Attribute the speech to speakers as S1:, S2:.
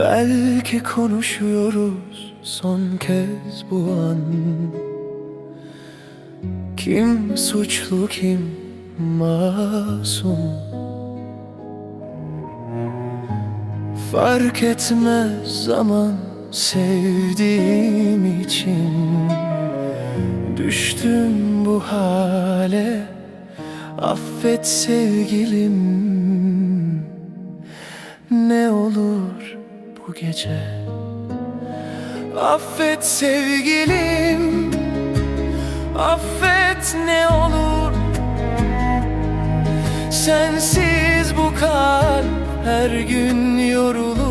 S1: Belki konuşuyoruz son kez bu an. Kim suçlu kim masum? Fark etmez zaman sevdiğim için. Düştüm bu hale. Affet sevgilim. Ne olur bu gece. Affet sevgilim. Affet ne olur. Sensiz bu kalp her gün yorulur